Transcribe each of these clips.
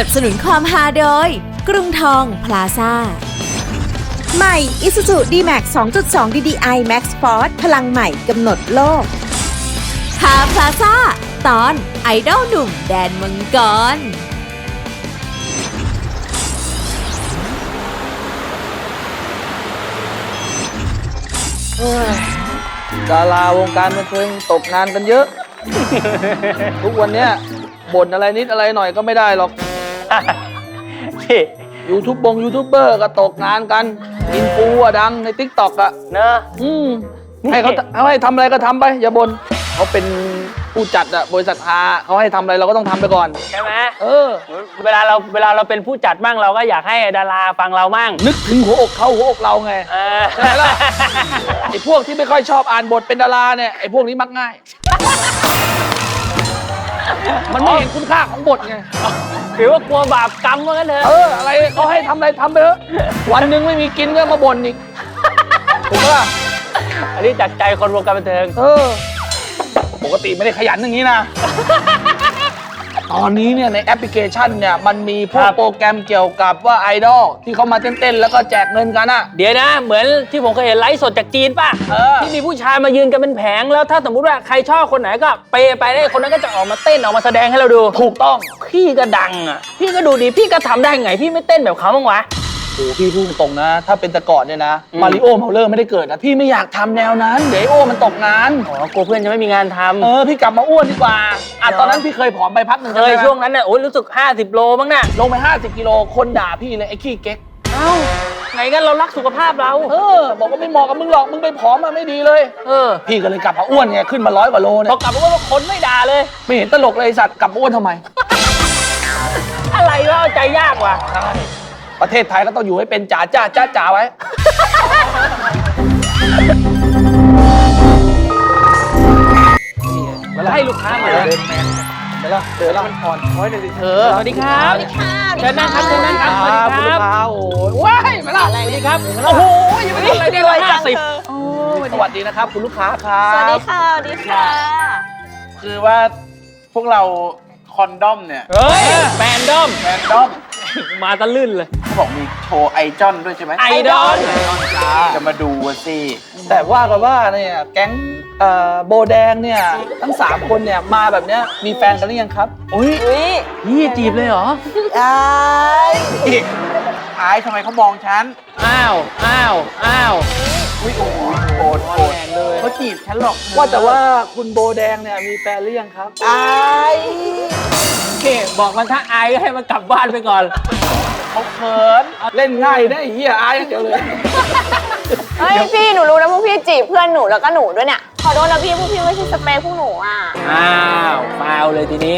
สนับสนุนความฮาโดย กรุงทองพลาซ่า ใหม่ Isuzu D-Max 2.2 DDI Max Force พลังใหม่กำหนดโลกฮาพลาซ่า ตอนไอดอลหนุ่มแดนมังกรดาราวงการบันเทิงตกงานกันเยอะ ทุกวันเนี้ยบ่นอะไรนิดอะไรหน่อยก็ไม่ได้หรอก พี่ยูทูบบงยูทูบเบอร์ก็ตกงานกันอินฟูอะดังในทิกตอกอะเนอะอืมให้เขาเขาให้ทำอะไรก็ทำไป อย่าบน่นเขาเป็นผู้จัดอะบริษัทฮาเขาให้ทำอะไรเราก็ต้องทำไปก่อน ใช่ไหมเออ เวลาเราเวลาเราเป็นผู้จัดมั่งเราก็อยากให้ดาราฟังเรามั่ง นึกถึงหัวอกเขาหัวอกเราไงเออใช่ไหมล่ะไอ้พวกที่ไม่ค่อยชอบอ่านบทเป็นดาราเนี่ยไอ้พวกนี้มักง่าย มันไม่เห็นคุณค่าของบทไง ถือว่ากลัวบาปกรรมว่างั้นเถอะเอออะไรเขาให้ทำอะไรทำไปเถอะวันหนึ่งไม่มีกินก็มาบ่นอีกถูกปะล่ะอันนี้จากใจคนวงการบันเทิง เออ ปกติไม่ได้ขยันอย่างนี้นะ ตอนนี้เนี่ยในแอปพลิเคชันเนี่ยมันมีพวกครับ โปรแกรมเกี่ยวกับว่าไอดอลที่เขามาเต้นๆแล้วก็แจกเงินกันอะเดี๋ยวนะ เหมือนที่ผมเคยเห็นไลฟ์สดจากจีนป่ะเออ ที่มีผู้ชายมายืนกันเป็นแผงแล้วถ้าสมมุติว่าใครชอบคนไหนก็เปย์ไปได้คนนั้นก็จะออกมาเต้นออกมาแสดงให้เราดู ถูกต้อง พี่ก็ดังอะพี่ก็ดูดีพี่ก็ทำได้ไง พี่ไม่เต้นแบบเขาบ้างวะ โอ้โหพี่พูดตรงๆนะ ถ้าเป็นแต่ก่อนเนี่ยนะอืมมาริโอเมาเลอร์ไม่ได้เกิดนะ พี่ไม่อยากทำแนวนั้น เดี๋ยวไอ้โอมันตกงาน อ๋อกลัวเพื่อนจะไม่มีงานทำเออ พี่กลับมาอ้วนดีกว่า อะ ตอนนั้นพี่เคยผอมไปพักหนึ่งเคยจำได้ไหมช่วงนั้นเนี่ยโอ้ยรู้สึก 50 โลมั้งน่ะลงไป 50 กิโล คนด่าพี่เลยไอ้ขี้เก๊ก เอ้าไงกันเรารักสุขภาพเรา เออ บอกว่าไม่เหมาะกับมึงหรอก มึงไปผอมมาไม่ดีเลย เออพี่ก็เลยกลับมาอ้วนไง ขึ้นมาร้อยกว่าโลพเนี่อยกลับมาว่าคนไม่ด่าเลย ไม่เห็นตลกเลยไอ้สัตว์กลับมาอ้วนทำไม อะไรวะเอาใจยากว่ะใช่ ประเทศไทยก็ต้องอยู่ให้เป็นจ๋าจ้าจ้าจ๋าไว้ ให้ลูกค้ามาเลยเดินแมนไปแล้วเดินแล้วมันอ่อนช้อยหน่อยสิเธอสวัสดีครับเชิญนั่งครับเชิญนั่งครับสวัสดีคุณคลูรับกค้าโอ้ยว้ายมาแล้วสวัสดีครับโอ้โหยังไม่ได้อะไรได้ร้อยห้าสิบสวัสดีนะครับ คุณลูกค้าครับสวัสดีค่ะสวัสดีค่ะ คือว่าพวกเราคอนดอมเนี่ยเฮ้ยแฟนดอมแฟนดอมมาตะลื่นเลยเขา บอกมีโชว์ไอจอนด้วยใช่ไหมไอดอลจะมาดูอะสิ แต่ว่ากันว่าเนี่ยแก๊งเอ่อโบแดงเนี่ยทั้งสามคนเนี่ยมาแบบเนี้ยมีแฟนกันหรือยังครับอุ้ยนี่จีบเลยเหรออีกอายทำไมเขามองฉันอ้าวอ้าวอ้าวอุ้ยโอ้โหโกรธโกรธแรงเลยเขาจีบฉันหรอกว่าแต่ว่าคุณโบแดงเนี่ยมีแฟนหรือยังครับโอเคบอกมันถ้าอายก็ให้มันกลับบ้านไปก่อน เขาเขินเล่นง่ายได้เฮียอายอย่างเดียวเลย เฮ้ยพี่หนูรู้นะพวกพี่จีบเพื่อนหนูแล้วก็หนูด้วยเนี่ย ขอโทษนะพี่พวกพี่ไม่ใช่สเปคพวกหนูอะ อ้าวฟาวเลยทีนี้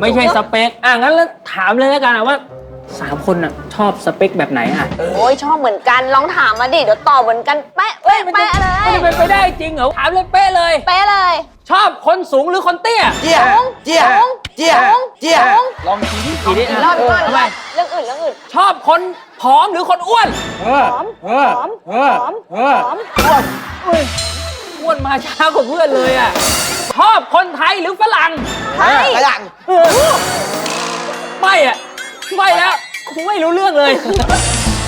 ไม่ใช่สเปค อะงั้นแล้วถามเลยแล้วกันนะว่าสามคนน่ะชอบสเปคแบบไหนอะโอ้ยชอบเหมือนกันลองถามมาดิเดี๋ยวตอบเหมือนกันเป๊ะเป๊ะเป๊ะเลยมันจะเป็นไปได้จริงเหรอถามเลยเป๊ะเลย เป๊ะเลย ชอบคนสูงหรือคนเตี้ย เจี๊ยบเจี๊ยบเจี๊ยบเจี๊ยบลองทีนี้ทีนี้รอดก่อนทำไมเรื่องอื่นเรื่องอื่นชอบคนผอมหรือคนอ้วนเออหอมเออหอมเออหอมเออหอมอ้วนมาช้ากว่าเพื่อนเลยอะชอบคนไทยหรือฝรั่งใช่ฝรั่งไม่อะไม่แล้วกูไม่รู้เรื่องเลย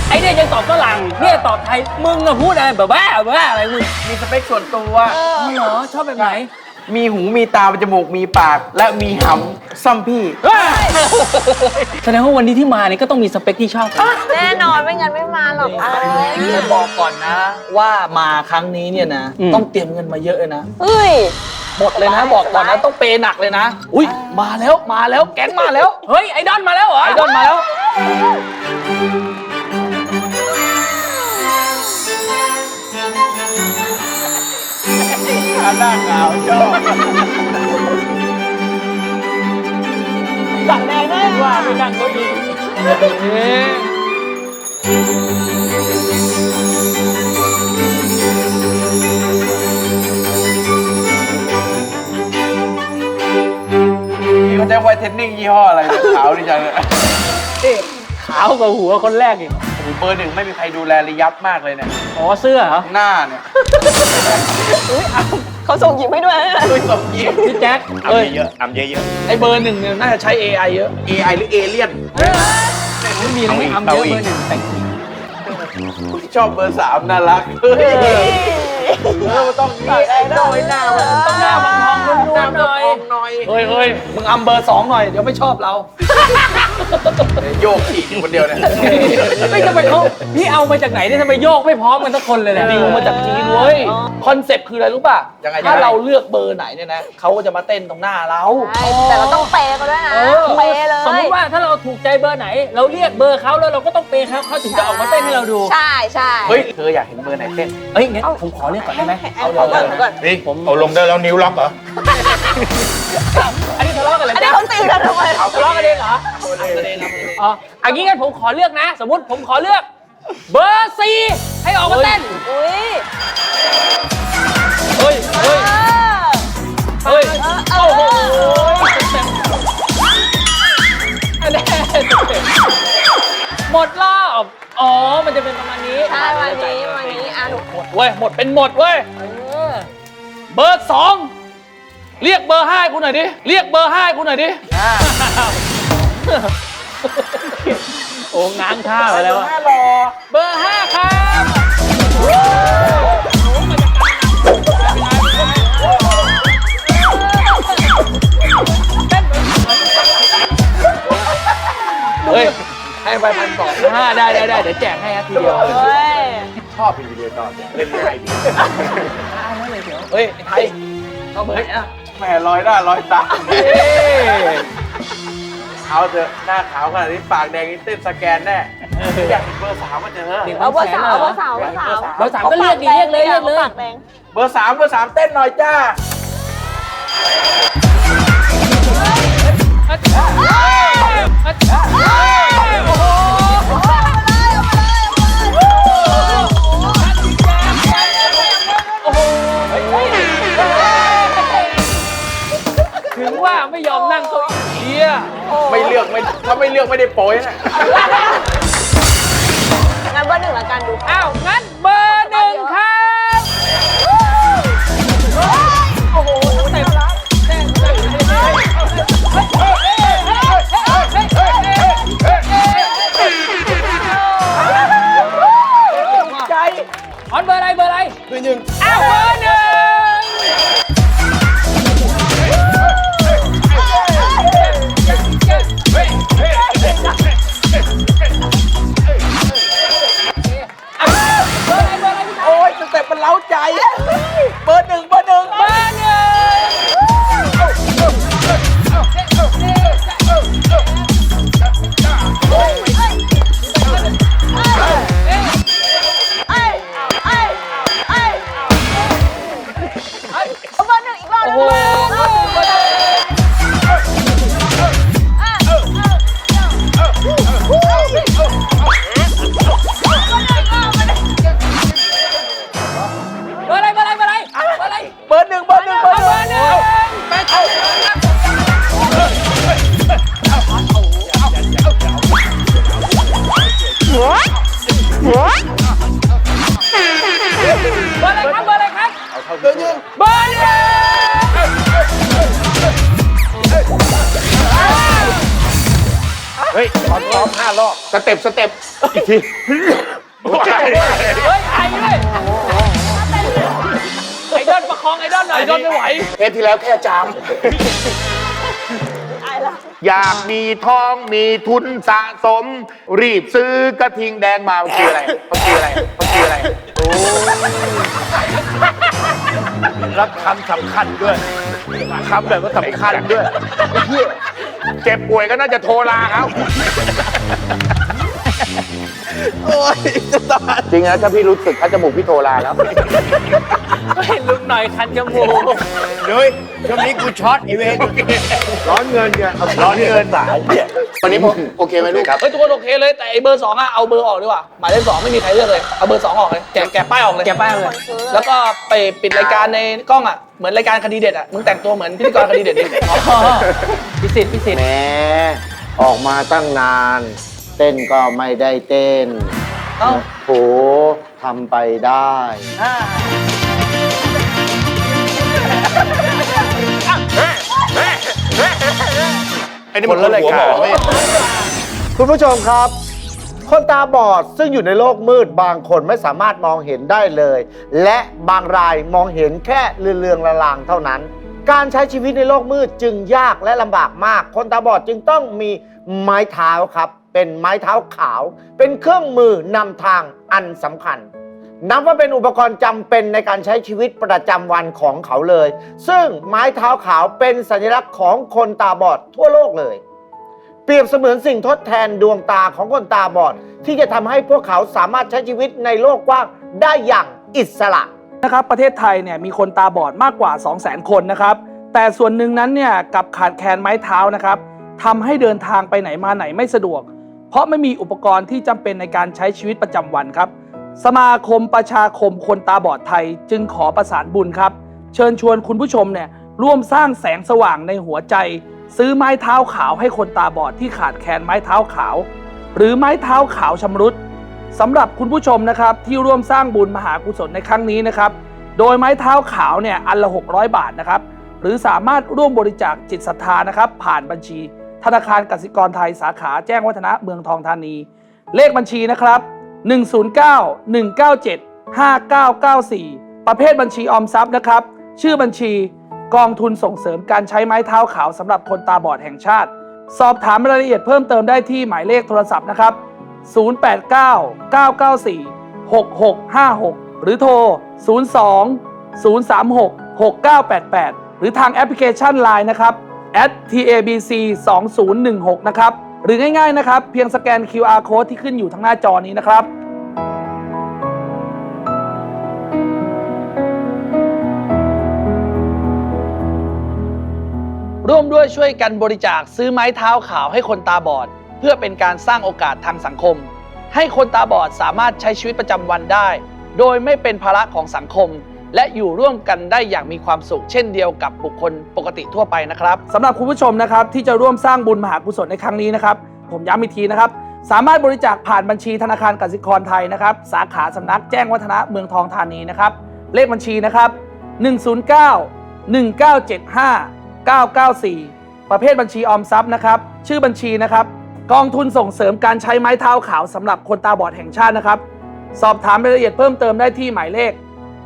ไอ้เนี่ยยังตอบฝรั่งเนี่ยตอบไทย มึงอะพูดอะไรแบบบ้าบ้าอะไรมึง มีสเปคส่วนตัวอ๋อเหรอ ชอบแบบไหน มีหูมีตามีจมูกมีปาก และมีหำซ่อมพี่ แสดงว่าวันนี้ที่มาเนี่ยก็ต้องมีสเปคที่ชอบแน่นอนไม่งั้นไม่มาหรอกเอ้ยจะบอกก่อนนะ ว่ามาครั้งนี้เนี่ยนะอืมต้องเตรียมเงินมาเยอะเลยนะ เฮ้ย หมดเลยนะบอกก่อนนะต้องเปย์หนักเลยนะ อุ้ยมาแล้วมาแล้วแก๊งมาแล้ว เฮ้ยไอดอลมาแล้วเหรอไอดอลมาแล้ว หน้าขาวชอบสั่งแดงได้ว่าไม่นั่งก็ดีนี่เขาใช้ไวท์เทนนิ่งยี่ห้ออะไรเนี่ยขาวดีจังเลยขาวกว่าหัวคนแรกอีก โอ้โหเบอร์หนึ่งไม่มีใครดูแลระยับมากเลยเนี่ย อ๋อเสื้อเหรอ หน้าเนี่ย อุ้ยเอา เขาส่งยิ้มให้ด้วยนะด้วยสมยิ้มพี่แจ็คอำเอ้ยเยอะๆอำเยอะไอเบอร์หนึ่งเนี่ยน่าจะใช้ AI เยอะ AI หรือเอเลี่ยน ไม่มีนะไม่ทำเยอะเบอร์หนึ่งแต่งชอบเบอร์สามน่ารักเฮ้ยเออมันต้องมีไอ้ดอยหน้ามันต้องหน้าบางทองนวลๆหน่อยทองหน่อย เฮ้ยเฮ้ยมึงอำเบอร์สองหน่อย เดี๋ยวไม่ชอบเรา โยกขี่อยู่คนเดียวเนี่ยไม่จะไปเขาพี่เอามาจากไหนเนี่ยทำไมโยกไม่พร้อมกันทุกคนเลยเนี่ยดิวมาจากจีนเว้ยคอนเซปต์คืออะไรรู้ป่ะยังไงถ้าเราเลือกเบอร์ไหนเนี่ยนะเขาก็จะมาเต้นตรงหน้าเราใช่แต่เราต้องเปย์เขาด้วยนะเออเปย์เลยสมมติว่าถ้าเราถูกใจเบอร์ไหน เราเรียกเบอร์เขาแล้วเราก็ต้องเปย์เขาเขาถึงจะออกมาเต้นให้เราดูใช่ใช่เฮ้ยเธออยากเห็นเบอร์ไหนเต้นเอ้ยงั้นผมขอเรียกก่อนได้ไหมเอาก่อนเอาก่อนๆนี่เอาลงได้แล้วนิ้วล็อกเหรออันนี้ ทะเลาะกันเหรออันนี้จ๊ะเขาตีกันทำไมทะเลาะกันเองเหรออ๋ออันนี้งั้นผมขอเลือกนะ สมมติผมขอเลือก เบอร์สี่ให้ออกมาเต้นอุ้ยเฮ้ยเฮ้ยเออเฮ้ยโอ้โหอันนี้หมดรอบอ๋อ มันจะเป็นประมาณนี้ใช่วันนี้วันนี้อะหนูหมดเว้ยหมดเป็นหมดเว้ยเออเบอร์สอง เรียกเบอร์ห้าให้กูหน่อยดิ เรียกเบอร์ห้าให้กูหน่อยดิ โอ้ง้างท่าไปแล้วอะห้ารอเบอร์ห้าครับเฮ้ยให้ไปพันสองห้าได้ได้ได้เดี๋ยวแจกให้ครับทีเดียว เฮ้ยชอบเป็นวิดีโอตอนเล่นง่ายดี เฮ้ยไอ้ไทยชอบเบอร์ไหนอะ แหม่ลอยหน้าลอยตาเอ้ยเอาเถอะหน้าขาวขนาดนี้ปากแดงนี่เต้นสแกนแน่อยากเห็นเบอร์สามมาเจอหนึ่งเอาเบอร์แสนสามเหรเบออร์สามเบอร์สามเบอร์สามก็เรียกดิเรียกเลยเรียกเลย ปากแดงเบอร์สามเบอร์สามเต้นหน่อยจ้าถึ ไม่เลือกไม่ถ้าไม่เลือกไม่ได้โป้ยนะงั้นเบอร์หนึ่งละกันดูอ้าวงั้นเบอร์หนึ่งครั เบอร์อะไรครับ เบอร์อะไรครับเบอร์หนึ่งเบอร์หนึ่งเฮ้ยขอซ้อมห้ารอบสเต็ปสเต็ปอีกทีเฮ้ยไอ้เลยไอ้ดอนประคองไอ้ดอนหน่อยไอ้ดอนไม่ไหว เทปที่แล้วแค่จาม อยากมีทองมีทุนสะสม รีบซื้อกระทิงแดงมามันคืออะไรมันคืออะไรมันคืออะไรโอ้แล้วคำสำคัญด้วยคำแบบว่าสำคัญด้วยเจ็บป่วยก็น่าจะโทรลาเขาโอ้ยจะตายจริงนะถ้าพี่รู้สึกถ้าจมูกพี่โทรลาแล้วเฮ้ยลุกหน่ อยคันจมูกเฮ้ยช่วงนี้กูช็อตอีเวนต์ร้อนเงินไงร้อนเงินสายวันนี้ผมโอเคไหมลูกครับเฮ้ยทุกคนโอเคเลยแต่ไอเบอร์สองอะเอาเบอร์ออกดีกว่าหมายเลขสองไม่มีใครเลือกเลยเอาเบอร์สองออกเลยแกะแกะป้ายออกเลยแกป้ายเลยแล้วก็ไปปิดรายการในกล้องอะเหมือนรายการคดีเด็ดอะมึงแต่งตัวเหมือนพิธีกรคดีเด็ดดิพิสิทธิ์พิสิทธิ์แหมออกมาตั้งนาน เต้นก็ไม่ได้เต้นเอ้าโถทำไปได้อ่า ไอ้นี่มันคนหัวหมอไม่คุณผู้ชมครับ คนตาบอดซึ่งอยู่ในโลกมืดบางคนไม่สามารถมองเห็นได้เลย และบางรายมองเห็นแค่เลืองๆละลางเท่านั้น การใช้ชีวิตในโลกมืดจึงยากและลำบากมาก คนตาบอดจึงต้องมีไม้เท้าครับ เป็นไม้เท้าขาว เป็นเครื่องมือนำทางอันสำคัญ นับว่าเป็นอุปกรณ์จำเป็นในการใช้ชีวิตประจำวันของเขาเลย ซึ่งไม้เท้าขาวเป็นสัญลักษณ์ของคนตาบอดทั่วโลกเลย เปรียบเสมือนสิ่งทดแทนดวงตาของคนตาบอด ที่จะทำให้พวกเขาสามารถใช้ชีวิตในโลกกว้างได้อย่างอิสระ นะครับประเทศไทยเนี่ยมีคนตาบอดมากกว่า 2 0 0 0 0 0 คนนะครับ แต่ส่วนหนึ่งนั้นเนี่ยกลับขาดแคลนไม้เท้านะครับทำให้เดินทางไปไหนมาไหนไม่สะดวก เพราะไม่มีอุปกรณ์ที่จำเป็นในการใช้ชีวิตประจำวันครับ สมาคมประชาคมคนตาบอดไทยจึงขอประสานบุญครับ เชิญชวนคุณผู้ชมเนี่ยร่วมสร้างแสงสว่างในหัวใจ ซื้อไม้เท้าขาวให้คนตาบอดที่ขาดแคลนไม้เท้าขาว หรือไม้เท้าขาวชำรุดสำหรับคุณผู้ชมนะครับที่ร่วมสร้างบุญมหากุศลในครั้งนี้นะครับ โดยไม้เท้าขาวเนี่ยอันละ 600 บาทนะครับหรือสามารถร่วมบริจาคจิตศรัทธานะครับ ผ่านบัญชี ธนาคารกสิกรไทยสาขาแจ้งวัฒนะเมืองทองธานี เลขบัญชีนะครับ 109 197 5994 ประเภทบัญชีออมทรัพย์นะครับ ชื่อบัญชีกองทุนส่งเสริมการใช้ไม้เท้าขาวสำหรับคนตาบอดแห่งชาติ สอบถามรายละเอียดเพิ่มเติมได้ที่หมายเลขโทรศัพท์นะครับ 089 994 6656 หรือโทร 02 036 6988 หรือทางแอปพลิเคชัน Line นะครับ @tabc 2016นะครับ หรือง่ายๆนะครับ เพียงสแกน QR code ที่ขึ้นอยู่ทางหน้าจอนี้นะครับ ร่วมด้วยช่วยกันบริจาคซื้อไม้เท้าขาวให้คนตาบอด เพื่อเป็นการสร้างโอกาสทางสังคม ให้คนตาบอดสามารถใช้ชีวิตประจำวันได้ โดยไม่เป็นภาระของสังคม และอยู่ร่วมกันได้อย่างมีความสุข เช่นเดียวกับบุคคลปกติทั่วไปนะครับสำหรับคุณผู้ชมนะครับที่จะร่วมสร้างบุญมหากุศลในครั้งนี้นะครับ ผมย้ำอีกทีนะครับ สามารถบริจาคผ่านบัญชีธนาคารกสิกรไทยนะครับ สาขาสำนักแจ้งวัฒนะเมืองทองธานีนะครับ เลขบัญชีนะครับ 109 1975 994 ประเภทบัญชีออมทรัพย์นะครับ ชื่อบัญชีนะครับ กองทุนส่งเสริมการใช้ไม้เท้าขาวสำหรับคนตาบอดแห่งชาตินะครับ สอบถามรายละเอียดเพิ่มเติมได้ที่หมายเลข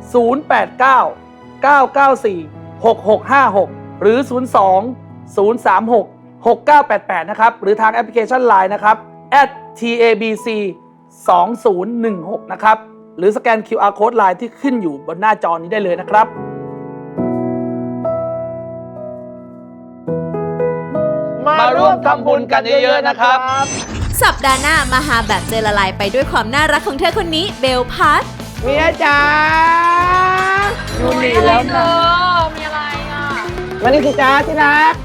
089 994 6656 หรือ 02 036 6988 นะครับ หรือทางแอปพลิเคชัน Line นะครับ @tabc 2016 นะครับ หรือสแกน QR Code Line ที่ขึ้นอยู่บนหน้าจอนี้ได้เลยนะครับมาร่วมทำบุญกันเยอะๆนะครับ สัปดาห์หน้ามาหาแบบเจอละลายไปด้วยความน่ารักของเธอคนนี้เบลพัท เมียจ๋าอยู่นี่แล้วนะมีอะไรอะมานี่สิจ้าที่รัก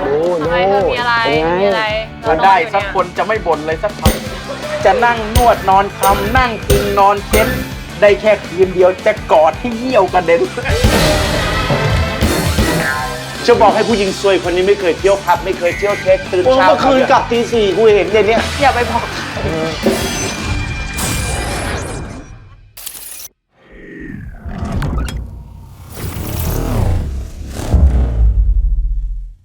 โอ้ทำไมเธอมีอะไรมีอะไรถ้าได้สักคนจะไม่บ่นเลยสักคำจะนั่งนวดนอนคำนั่งกินนอนเช็ดได้แค่คืนเดียวจะกอดให้เยี่ยวกระเด็นจะบอกให้ผู้หญิงซวยคนนี้ไม่เคยเที่ยวพับไม่เคยเที่ยวเทคตื่นเมื่เช้าอคืนกลับตีสี่กูเห็นเดี๋ยวนี้อย่าไปบอก